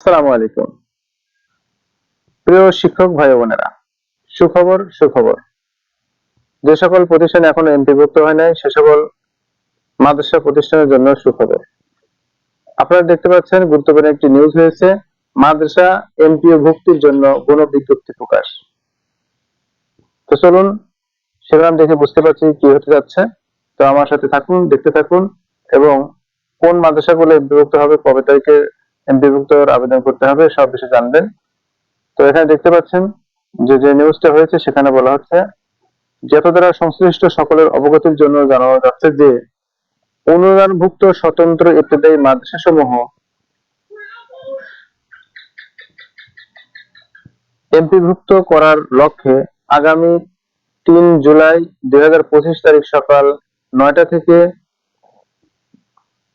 আসসালামু আলাইকুম। প্রিয় শিক্ষক ভাই বোনেরা, সুখবর সুখবর। যে সকল প্রতিষ্ঠান এখনও এমপিভুক্ত হয় নাই, সে সকল মাদ্রাসা প্রতিষ্ঠানের জন্য সুখবর। আপনারা দেখতে পাচ্ছেন, গুরুত্বপূর্ণ একটি নিউজ হয়েছে, মাদ্রাসা এমপিও ভুক্তির জন্য গণ বিজ্ঞপ্তি প্রকাশ। তো চলুন, সেখান দেখে বুঝতে পারছি কি হতে যাচ্ছে। তো আমার সাথে থাকুন, দেখতে থাকুন, এবং কোন মাদ্রাসাগুলো বিভক্ত হবে, কবে তারিখে বিভক্ত আবেদন করতে হবে, সব বিষয়ে জানবেন। তো এখানে দেখতে পাচ্ছেন যে যে নিউজটা হয়েছে, সেখানে বলা হচ্ছে যত দ্বারা সংশ্লিষ্ট সকলের অবগতির জন্য জানানো যাচ্ছে যে, অনুদানভুক্ত স্বতন্ত্র ইত্যাদি মাদ্রাসা সমূহ এমপিভুক্ত করার লক্ষ্যে আগামী তিন জুলাই দু হাজার পঁচিশ তারিখ সকাল নয়টা থেকে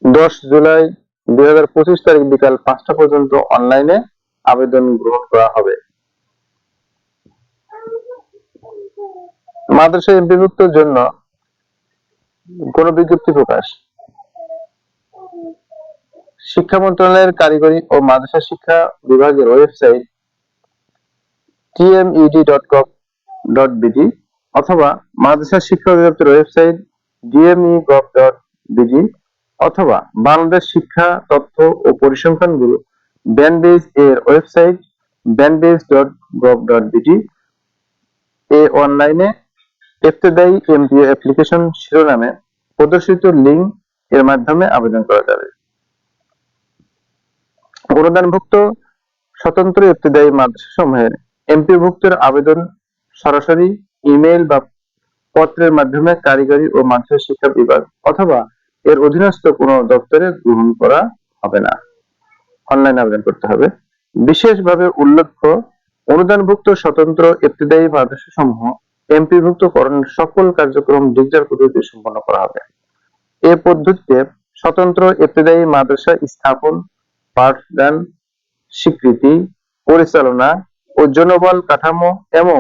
দশ জুলাই দু হাজার পঁচিশ তারিখ বিকাল পাঁচটা পর্যন্ত অনলাইনে আবেদন গ্রহণ করা হবে। মাদ্রাসা এমপিভুক্তের জন্য কোন বিজ্ঞপ্তি প্রকাশ? শিক্ষা মন্ত্রণালয়ের কারিগরি ও মাদ্রাসা শিক্ষা বিভাগের ওয়েবসাইট tmed.gov.bd অথবা মাদ্রাসা শিক্ষা অধিদপ্তরের ওয়েবসাইট dme.gov.bd অথবা বাংলাদেশ শিক্ষা তথ্য ও পরিসংখ্যান ব্যুরো ব্যানবেজ এর ওয়েবসাইট banbase.gov.bd এ অনলাইনে ইবতেদায়ী এমপিও অ্যাপ্লিকেশন শিরোনামে প্রদর্শিত লিঙ্ক এর মাধ্যমে আবেদন করা যাবে। অনুদানভুক্ত স্বতন্ত্র ইবতেদায়ী মাদ্রাসা সমূহের এমপিভুক্তের আবেদন সরাসরি ইমেইল বা পত্রের মাধ্যমে কারিগরি ও মাদ্রাসা শিক্ষা বিভাগ অথবা এর অধীনস্থ কোনো দপ্তরে গ্রহণ করা হবে না। অনলাইন আবেদন করতে হবে। বিশেষভাবে উল্লেখ্য, অনুদানভুক্ত স্বতন্ত্র ইবতদায়ী মাদ্রাসা সমূহ এমপিভুক্ত করণের সকল কার্যক্রম ডিজিটাল পদ্ধতিতে সম্পন্ন করা হবে। এ পদ্ধতিতে স্বতন্ত্র ইবতদায়ী মাদ্রাসা স্থাপন, পাঠদান, স্বীকৃতি, পরিচালনা ও জনবল কাঠামো এবং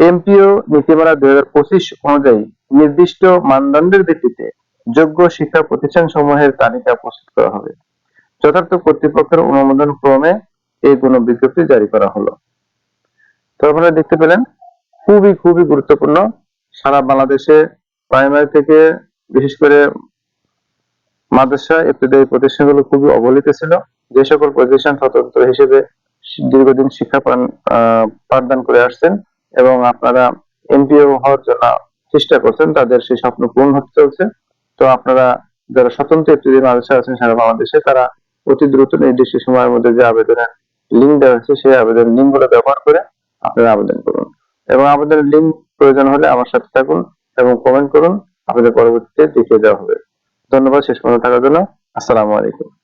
এমপিও নীতিমালা দুই হাজার পঁচিশ অনুযায়ী নির্দিষ্ট মানদণ্ডের ভিত্তিতে যোগ্য শিক্ষা প্রতিষ্ঠান সমূহের তালিকা প্রস্তুত করা হবে। যথার্থ কর্তৃপক্ষের অনুমোদন ক্রমে এই কোনো বিজ্ঞপ্তি জারি করা হলো। তো আপনারা দেখতে পেলেন, খুবই খুবই গুরুত্বপূর্ণ। সারা বাংলাদেশে প্রাইমারি থেকে বিশেষ করে মাদ্রাসা ইত্যাদি প্রতিষ্ঠানগুলো খুবই অবহেলিত ছিল। যে সকল প্রতিষ্ঠান স্বতন্ত্র হিসেবে দীর্ঘদিন শিক্ষা পাঠদান করে আসছেন এবং আপনারা এমপিও হওয়ার জন্য চেষ্টা করছেন, তাদের সেই স্বপ্ন পূরণ হতে চলছে। তো আপনারা যারা স্বতন্ত্র এপ্রিল মাদ্রাসা আছেন সারা বাংলাদেশে, তারা অতি দ্রুত নির্দিষ্ট সময়ের মধ্যে যে আবেদনের লিঙ্ক দেওয়া হয়েছে, সেই আবেদনের লিঙ্কগুলো ব্যবহার করে আপনারা আবেদন করুন। এবং আবেদনের লিঙ্ক প্রয়োজন হলে আমার সাথে থাকুন এবং কমেন্ট করুন। আপনাদের পরবর্তীতে দেখিয়ে দেওয়া হবে। ধন্যবাদ, শেষ পর্যন্ত থাকার জন্য। আসসালামু আলাইকুম।